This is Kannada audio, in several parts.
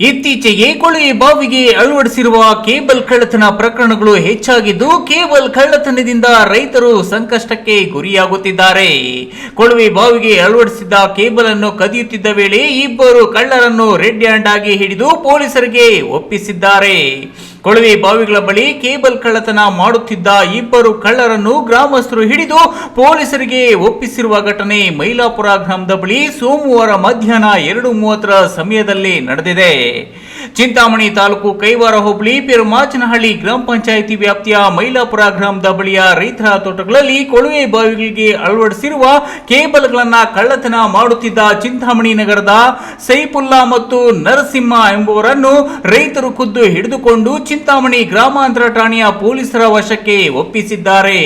ಇತ್ತೀಚೆಗೆ ಕೊಳವೆ ಬಾವಿಗೆ ಅಳವಡಿಸಿರುವ ಕೇಬಲ್ ಕಳ್ಳತನ ಪ್ರಕರಣಗಳು ಹೆಚ್ಚಾಗಿದ್ದು, ಕೇಬಲ್ ಕಳ್ಳತನದಿಂದ ರೈತರು ಸಂಕಷ್ಟಕ್ಕೆ ಗುರಿಯಾಗುತ್ತಿದ್ದಾರೆ. ಕೊಳವೆ ಬಾವಿಗೆ ಅಳವಡಿಸಿದ್ದ ಕೇಬಲ್ ಅನ್ನು ಕದಿಯುತ್ತಿದ್ದ ವೇಳೆ ಇಬ್ಬರು ಕಳ್ಳರನ್ನು ರೆಡ್ ಹ್ಯಾಂಡ್ ಆಗಿ ಹಿಡಿದು ಪೊಲೀಸರಿಗೆ ಒಪ್ಪಿಸಿದ್ದಾರೆ. ಕೊಳವೆ ಬಾವಿಗಳ ಬಳಿ ಕೇಬಲ್ ಕಳ್ಳತನ ಮಾಡುತ್ತಿದ್ದ ಇಬ್ಬರು ಕಳ್ಳರನ್ನು ಗ್ರಾಮಸ್ಥರು ಹಿಡಿದು ಪೊಲೀಸರಿಗೆ ಒಪ್ಪಿಸಿರುವ ಘಟನೆ ಮೈಲಾಪುರ ಗ್ರಾಮದ ಬಳಿ ಸೋಮವಾರ ಮಧ್ಯಾಹ್ನ ಎರಡು ಮೂವತ್ತರ ಸಮಯದಲ್ಲಿ ನಡೆದಿದೆ. ಚಿಂತಾಮಣಿ ತಾಲೂಕು ಕೈವಾರ ಹೋಬಳಿ, ಪೆರುಮಾಚನಹಳ್ಳಿ ಗ್ರಾಮ ಪಂಚಾಯಿತಿ ವ್ಯಾಪ್ತಿಯ ಮೈಲಾಪುರ ಗ್ರಾಮದ ಬಳಿಯ ರೈತರ ತೋಟಗಳಲ್ಲಿ ಕೊಳವೆ ಬಾವಿಗಳಿಗೆ ಅಳವಡಿಸಿರುವ ಕೇಬಲ್ಗಳನ್ನು ಕಳ್ಳತನ ಮಾಡುತ್ತಿದ್ದ ಚಿಂತಾಮಣಿ ನಗರದ ಸೈಪುಲ್ಲಾ ಮತ್ತು ನರಸಿಂಹ ಎಂಬುವರನ್ನು ರೈತರು ಖುದ್ದು ಹಿಡಿದುಕೊಂಡು ಚಿಂತಾಮಣಿ ಗ್ರಾಮಾಂತರ ಠಾಣೆಯ ಪೊಲೀಸರ ವಶಕ್ಕೆ ಒಪ್ಪಿಸಿದ್ದಾರೆ.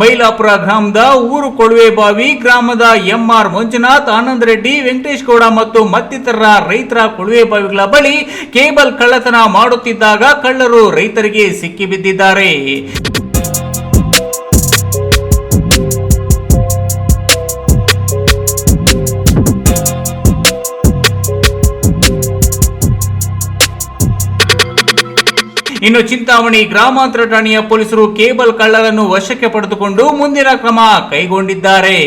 ಮೈಲಾಪುರ ಗ್ರಾಮದ ಊರು ಕೊಳವೆ ಬಾವಿ ಗ್ರಾಮದ ಎಂಆರ್ ಮಂಜುನಾಥ್, ಆನಂದ್ ರೆಡ್ಡಿ, ವೆಂಕಟೇಶ್ ಗೌಡ ಮತ್ತು ಮತ್ತಿತರ ರೈತರ ಕೊಳವೆ ಬಾವಿಗಳ ಬಳಿ ಕೇಬಲ್ ಕಳ್ಳತನ ಮಾಡುತ್ತಿದ್ದಾಗ ಕಳ್ಳರು ರೈತರಿಗೆ ಸಿಕ್ಕಿಬಿದ್ದಿದ್ದಾರೆ ಇನ್ನು ಚಿಂತಾಮಣಿ ಗ್ರಾಮಾಂತರ ಠಾಣೆಯ ಪೊಲೀಸರು ಕೇಬಲ್ ಕಳ್ಳರನ್ನು ವಶಕ್ಕೆ ಪಡೆದುಕೊಂಡು ಮುಂದಿನ ಕ್ರಮ ಕೈಗೊಂಡಿದ್ದಾರೆ.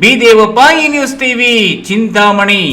ಬಿ ದೇವಪ್ಪ ಈ ನ್ಯೂಸ್ ಟಿವಿ, ಚಿಂತಾಮಣಿ.